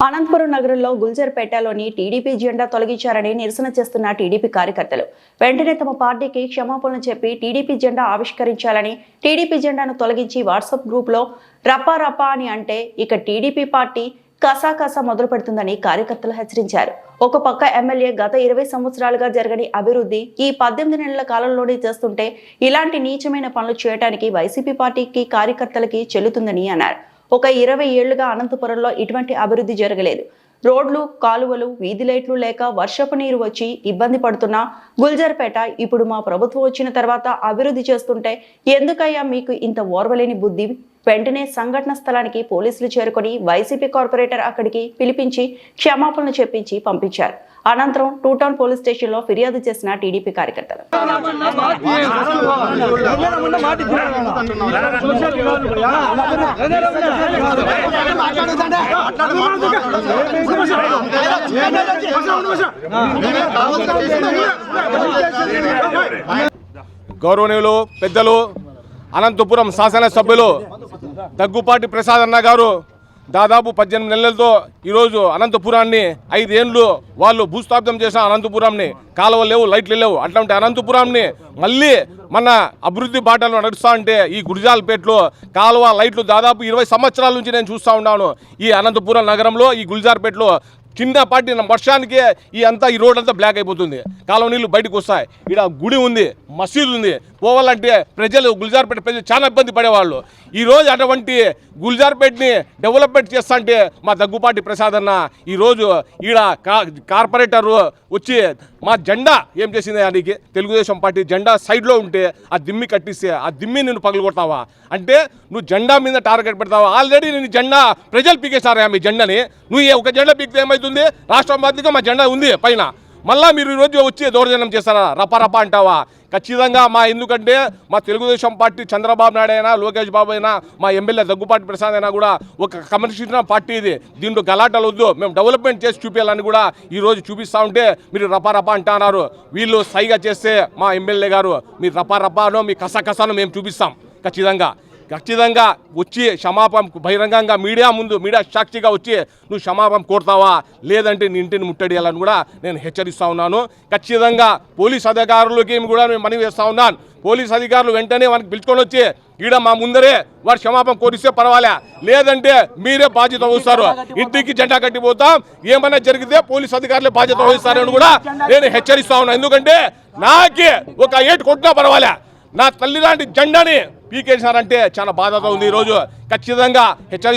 అనంతపురం నగరంలో గుల్జర్పేటలోని టీడీపీ జెండా తొలగించారని నిరసన చేస్తున్న టీడీపీ కార్యకర్తలు. వెంటనే తమ పార్టీకి క్షమాపణలు చెప్పి టీడీపీ జెండా ఆవిష్కరించాలని టీడీపీ జెండాను తొలగించి వాట్సాప్ గ్రూప్లో రప్పా రప్పా అని అంటే ఇక టీడీపీ పార్టీ కసాకసా మొదలు పెడుతుందని కార్యకర్తలు హెచ్చరించారు. ఒక పక్క ఎమ్మెల్యే గత ఇరవై సంవత్సరాలుగా జరగని అభివృద్ధి ఈ పద్దెనిమిది నెలల కాలంలోనే చేస్తుంటే ఇలాంటి నీచమైన పనులు చేయడానికి వైసీపీ పార్టీకి కార్యకర్తలకి చెల్లుతుందని అన్నారు. ఒక ఇరవై ఏళ్ళుగా అనంతపురంలో ఇటువంటి అభివృద్ధి జరగలేదు. రోడ్లు కాలువలు వీధి లైట్లు లేక వర్షపు నీరు వచ్చి ఇబ్బంది పడుతున్న గుల్జర్పేట ఇప్పుడు మా ప్రభుత్వం వచ్చిన తర్వాత అభివృద్ధి చేస్తుంటే ఎందుకయ్యా మీకు ఇంత ఓర్వలేని బుద్ధి? వెంటనే సంఘటన స్థలానికి పోలీసులు చేరుకొని వైసీపీ కార్పొరేటర్ అక్కడికి పిలిపించి క్షమాపణలు చెప్పించి పంపించారు. అనంతరం టూ టౌన్ పోలీస్ స్టేషన్లో ఫిర్యాదు చేసిన టీడీపీ కార్యకర్తలు. గౌరవనీయులు పెద్దలు అనంతపురం శాసనసభ్యులు దగ్గుపాటి ప్రసాద్ అన్న గారు దాదాపు పద్దెనిమిది నెలలతో ఈరోజు అనంతపురాన్ని ఐదేండ్లు వాళ్ళు భూస్థాపితం చేసిన అనంతపురంని కాలువలు లేవు లైట్లు లేవు. అట్లాంటి అనంతపురంని మళ్ళీ మన అభివృద్ధి బాటలో నడుస్తా అంటే ఈ గురిజాలపేటలో కాలువ లైట్లు దాదాపు ఇరవై సంవత్సరాల నుంచి నేను చూస్తూ ఉన్నాను. ఈ అనంతపురం నగరంలో ఈ గుల్జార్పేటలో చిన్న పాటి వర్షానికి ఈ అంతా ఈ రోడ్ అంతా బ్లాక్ అయిపోతుంది. కాలువ నీళ్ళు బయటకు వస్తాయి. ఇక్కడ గుడి ఉంది మసీదు ఉంది. పోవాలంటే ప్రజలు గుల్జార్పేట ప్రజలు చాలా ఇబ్బంది పడేవాళ్ళు. ఈరోజు అటువంటి గుల్జార్పేటని డెవలప్మెంట్ చేస్తా అంటే మా దగ్గుపాటి ప్రసాద్ అన్న ఈరోజు ఈడ కా కార్పొరేటర్ వచ్చి మా జెండా ఏం చేసింది దానికి తెలుగుదేశం పార్టీ జెండా సైడ్లో ఉంటే ఆ దిమ్మి కట్టిస్తే ఆ దిమ్మి నేను పగలగొడతావా అంటే నువ్వు జెండా మీద టార్గెట్ పెడతావా? ఆల్రెడీ నేను జెండా ప్రజలు పీకేశారా మీ జెండాని. నువ్వు ఒక జెండా పీకితే ఉంది రాష్ట్రం బాధ్యతగా మా జెండా ఉంది పైన. మళ్ళా మీరు ఈరోజు వచ్చి దౌర్జన్యం చేస్తారా? రపరప అంటావా? ఖచ్చితంగా మా ఎందుకంటే మా తెలుగుదేశం పార్టీ చంద్రబాబు నాయుడు అయినా లోకేష్ బాబు అయినా మా ఎమ్మెల్యే దగ్గుపాటి ప్రసాద్ అయినా కూడా ఒక కమ్యూనిస్ట్ పార్టీ ఇది. దీంట్లో గలాటలు వద్దు మేము డెవలప్మెంట్ చేసి చూపించాలని కూడా ఈరోజు చూపిస్తూ ఉంటే మీరు రపా అంటున్నారు. వీళ్ళు సైగా చేస్తే మా ఎమ్మెల్యే గారు మీరు రపారపానో మీ కసకసానో మేము చూపిస్తాం ఖచ్చితంగా. ఖచ్చితంగా వచ్చి క్షమాపణ బహిరంగంగా మీడియా ముందు మీడియా సాక్షిగా వచ్చి నువ్వు క్షమాపణ కోరుతావా? లేదంటే నీ ఇంటిని ముట్టడియాలని కూడా నేను హెచ్చరిస్తా ఉన్నాను. ఖచ్చితంగా పోలీస్ అధికారులకి కూడా నేను మనవి చేస్తా ఉన్నాను. పోలీస్ అధికారులు వెంటనే మనకి పిలుచుకొని వచ్చి ఈడ మా ముందరే వారు క్షమాపణ కోరిస్తే పర్వాలే. లేదంటే మీరే బాధ్యత వహిస్తారు. ఇంటికి జెండా కట్టిపోతాం. ఏమైనా జరిగితే పోలీస్ అధికారులే బాధ్యత వహిస్తారని కూడా నేను హెచ్చరిస్తా ఉన్నాను ఎందుకంటే నాకే ఒక ఏటు కొట్టినా పర్వాలే. నా తల్లి లాంటి జెండాని పీకేసినారంటే చాలా బాధగా ఉంది. ఈరోజు ఖచ్చితంగా హెచ్చరిస్తూ